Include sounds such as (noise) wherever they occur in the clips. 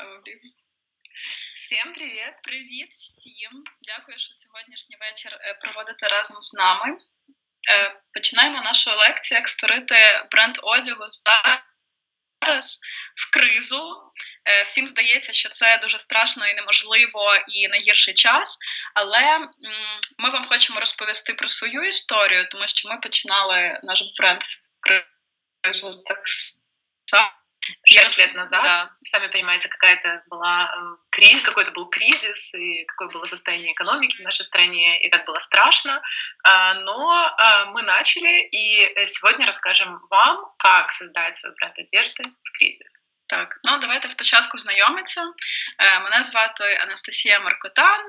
Право вліво. Всім привіт! Привіт всім! Дякую, що сьогоднішній вечір е, проводите разом з нами. Починаємо нашу лекцію, як створити бренд одягу зараз в кризу. Е, всім здається, що це дуже страшно і неможливо і найгірший час. Але ми вам хочемо розповісти про свою історію, тому що ми починали наш бренд в кризу так само. Шесть лет назад, да. сами понимаете, какая-то была э, кризис, какой-то был кризис, и какое было состояние экономики в нашей стране, и как было страшно. А, но а, мы начали, и сегодня расскажем вам, как создать свой бренд одежды в кризис. Так, ну давайте спочатку знайомитися. Е, мене звати Анастасія Маркотан.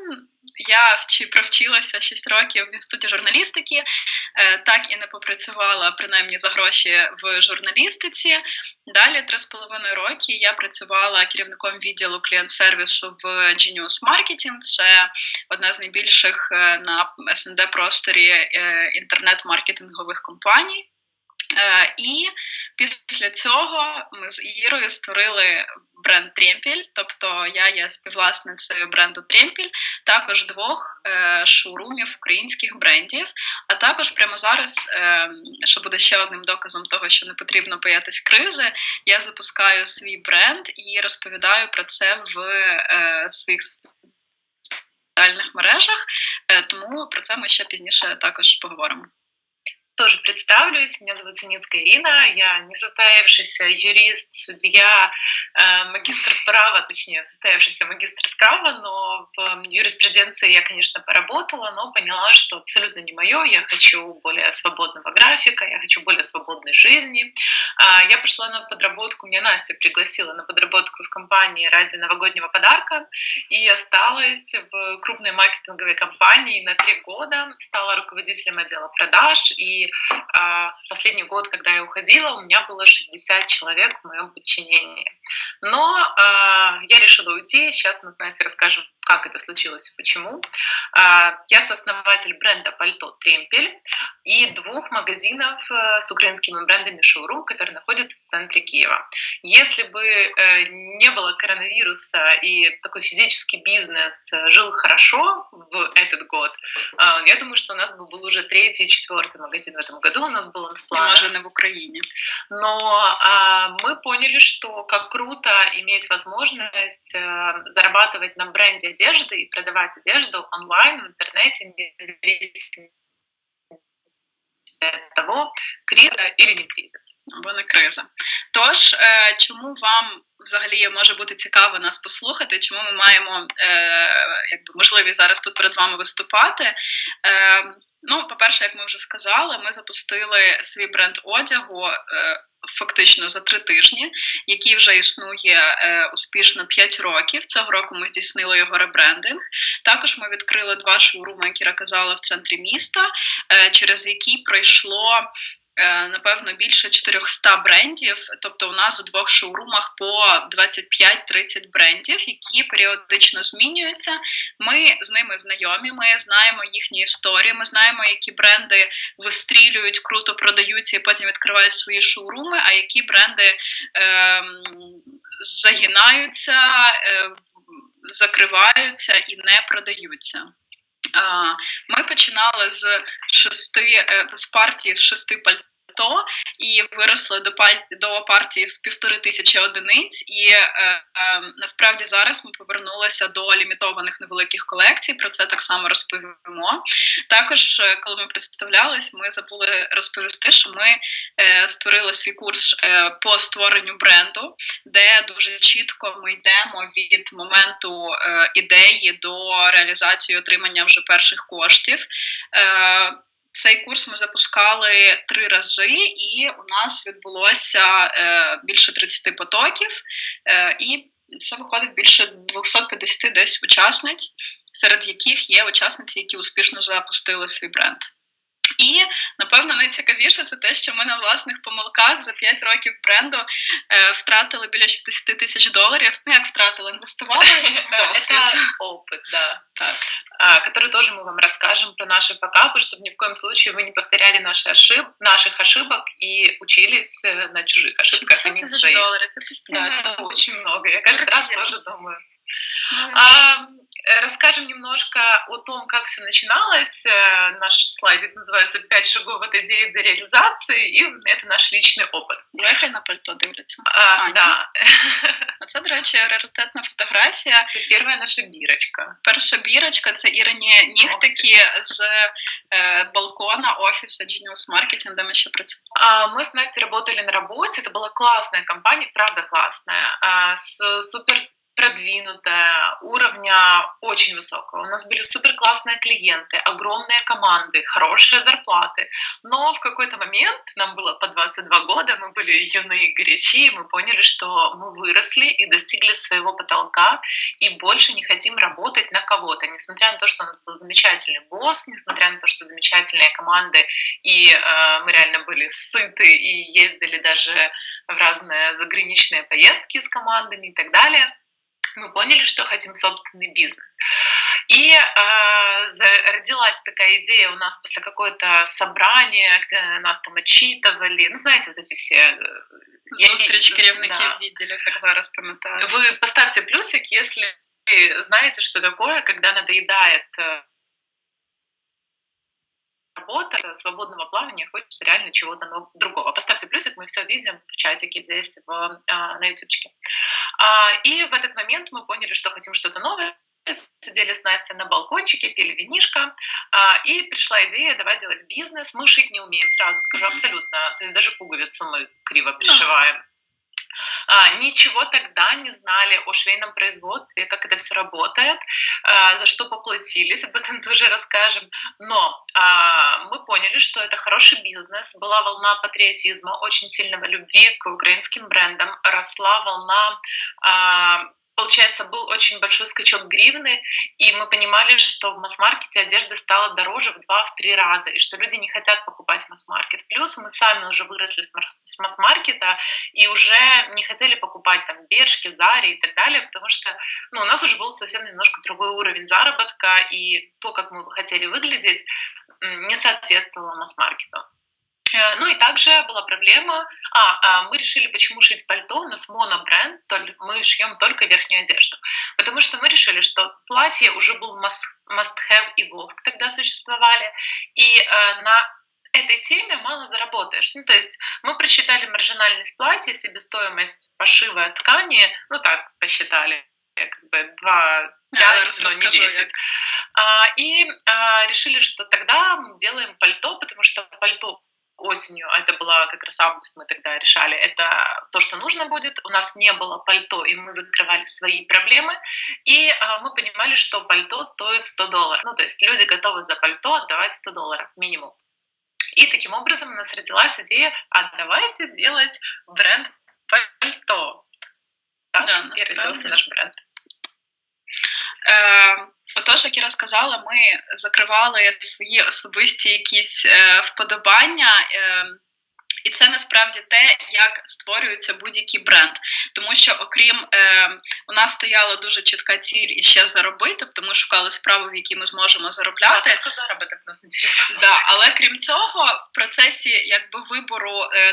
Я вчи, провчилася 6 років в інституті журналістики, е, так і не попрацювала принаймні за гроші в журналістиці. Далі 3,5 роки я працювала керівником відділу клієнт-сервісу в Genius Marketing. Це одна з найбільших е, на СНД просторі інтернет-маркетингових компаній. І Після цього ми з Ірою створили бренд Трємпіль, тобто я є співвласницею бренду Трємпіль, також двох е, шоурумів українських брендів. А також прямо зараз, е, що буде ще одним доказом того, що не потрібно боятись кризи, я запускаю свій бренд і розповідаю про це в е, своїх соціальних мережах. Е, тому про це ми ще пізніше також поговоримо. Тоже представлюсь. Меня зовут Синицкая Ирина. Я несостоявшийся юрист, судья, э, магистр права, точнее, состоявшийся магистр права, но в юриспруденции я, конечно, поработала, но поняла, что абсолютно не мое. Я хочу более свободного графика, я хочу более свободной жизни. А, я пошла на подработку, меня Настя пригласила на подработку в компании ради новогоднего подарка, и осталась в крупной маркетинговой компании на три года, стала руководителем отдела продаж, и а, последний год, когда я уходила, у меня было 60 человек в моем подчинении. Но а, я решила уйти. Сейчас мы, знаете, расскажем, как это случилось и почему. А, я сооснователь бренда пальто «Тремпель» и двух магазинов э, с украинскими брендами «Шоурум», которые находятся в центре Киева. Если бы э, не было коронавируса и такой физический бизнес э, жил хорошо в этот год, я думаю, что у нас бы был уже третий четвертый магазин в этом году. У нас был он в. Может, в Украине. Но мы поняли, что как круто иметь возможность зарабатывать на бренде одежды и продавать одежду онлайн в интернете, независимо того, криза і не кризис. Або не криза. Тож, е, чому вам взагалі може бути цікаво нас послухати? Чому ми маємо е, якби можливість зараз тут перед вами виступати? Ну, по-перше, як ми вже сказали, ми запустили свій бренд одягу. Е, фактично за три тижні, який вже існує е, успішно 5 років. Цього року ми здійснили його ребрендинг. Також ми відкрили два шоуруми, які казала, в центрі міста, е, через які пройшло напевно більше 400 брендів. Тобто, у нас у двох шоурумах по 25-30 брендів, які періодично змінюються. Ми з ними знайомі. Ми знаємо їхні історії. Ми знаємо, які бренди вистрілюють, круто продаються і потім відкривають свої шоуруми. А які бренди е, загинаються, е, закриваються і не продаються. Ми починали з шести з партії з шести пальт то і виросли до до партії в півтори тисячі одиниць. І е, е, насправді зараз ми повернулися до лімітованих невеликих колекцій. Про це так само розповімо. Також, е, коли ми представлялись, ми забули розповісти, що ми е, створили свій курс е, по створенню бренду, де дуже чітко ми йдемо від моменту е, ідеї до реалізації отримання вже перших коштів. Е, цей курс ми запускали три рази, і у нас відбулося е, більше 30 потоків, е, і це виходить більше 250 десь учасниць, серед яких є учасниці, які успішно запустили свій бренд. І напевно найцікавіше це те, що ми на власних помилках за 5 років бренду е, втратили біля 60 тисяч доларів. Ну як втратили, інвестували в (laughs) досвід. Это опыт, да. Так. А, который тоже мы вам расскажем про наши факапы, чтобы ни в коем случае вы не повторяли наши ошиб... наших ошибок и учились э, на чужих ошибках, а 60 не на тисяч своих. доларів. Це Да, постійно. это очень много. Я каждый раз Крутизна. тоже думаю. Ну, А, э, расскажем немножко о том, как все начиналось. Э, Наш слайдик называется «Пять шагов от идеи до реализации», и это наш личный опыт. Лехай на пальто дивляться. А, Аня. да, Оце, (laughs) до речі, раритетна фотографія. это первая наша бирочка. Перша бірочка це Ірині нігтики з е, балкона офісу Genius Marketing, де ми ще працювали. А, Мы с Настей работали на работе, это была классная компания, правда классная, а, с супер продвинутая, уровня очень высокого. У нас были супер классные клиенты, огромные команды, хорошие зарплаты. Но в какой-то момент, нам было по 22 года, мы были юные и горячи, и мы поняли, что мы выросли и достигли своего потолка, и больше не хотим работать на кого-то. Несмотря на то, что у нас был замечательный босс, несмотря на то, что замечательные команды, и э, мы реально были сыты и ездили даже в разные заграничные поездки с командами и так далее, мы поняли, что хотим собственный бизнес. И э, за- родилась такая идея у нас после какое-то собрания, где нас там отчитывали. Ну, знаете, вот эти все... э, я не- Зустріч керівників да. відділів, як зараз пам'ятаю. Вы поставьте плюсик, если вы знаете, что такое, когда надоедает э, работа э, свободного плавания, хочется реально чего-то но- другого. Поставьте плюсик, мы все видим в чатике здесь в, а, на ютубчике. А, и в этот момент мы поняли, что хотим что-то новое. Сидели с Настей на балкончике, пили винишко, а, и пришла идея, давай делать бизнес. Мы шить не умеем, сразу скажу, абсолютно. То есть даже пуговицу мы криво пришиваем. А, ничего тогда не знали о швейном производстве, как это все работает, а, за что поплатились, об этом тоже расскажем. Но а, мы поняли, что это хороший бизнес, была волна патриотизма, очень сильного любви к украинским брендам, росла волна Получается, был очень большой скачок гривны, и мы понимали, что в масс-маркете одежда стала дороже в 2-3 раза, и что люди не хотят покупать в масс-маркет. Плюс мы сами уже выросли с мар- с масс-маркета, и уже не хотели покупать там Бершки, Зари и так далее, потому что ну, у нас уже был совсем немножко другой уровень заработка, и то, как мы хотели выглядеть, не соответствовало масс-маркету. Э, Ну и также была проблема, а, а, мы решили, почему шить пальто, у нас монобренд, мы шьем только верхнюю одежду, потому что мы решили, что платье уже был must, must have и Vogue тогда существовали, и э, на этой теме мало заработаешь. Ну, то есть мы просчитали маржинальность платья, себестоимость пошива ткани, ну так посчитали, как бы 2 Я 5, зараз но не розкажу, 10. як. А, и а, решили, что тогда мы делаем пальто, потому что пальто осенью, это была как раз август, мы тогда решали, это то, что нужно будет. У нас не было пальто, и мы закрывали свои проблемы. И а, мы понимали, что пальто стоит 100 долларов. Ну, то есть люди готовы за пальто отдавать 100 долларов минимум. И таким образом у нас родилась идея, а давайте делать бренд пальто. Так, Да, и родился насправді. наш бренд. Отож, як я розказала, ми закривали свої особисті якісь е, вподобання. Е, і це насправді те, як створюється будь-який бренд. Тому що, окрім е, у нас стояла дуже чітка ціль і ще заробити, тобто ми шукали справу, в якій ми зможемо заробляти. только заработок нас интересует. Да, але крім цього, в процесі якби вибору е,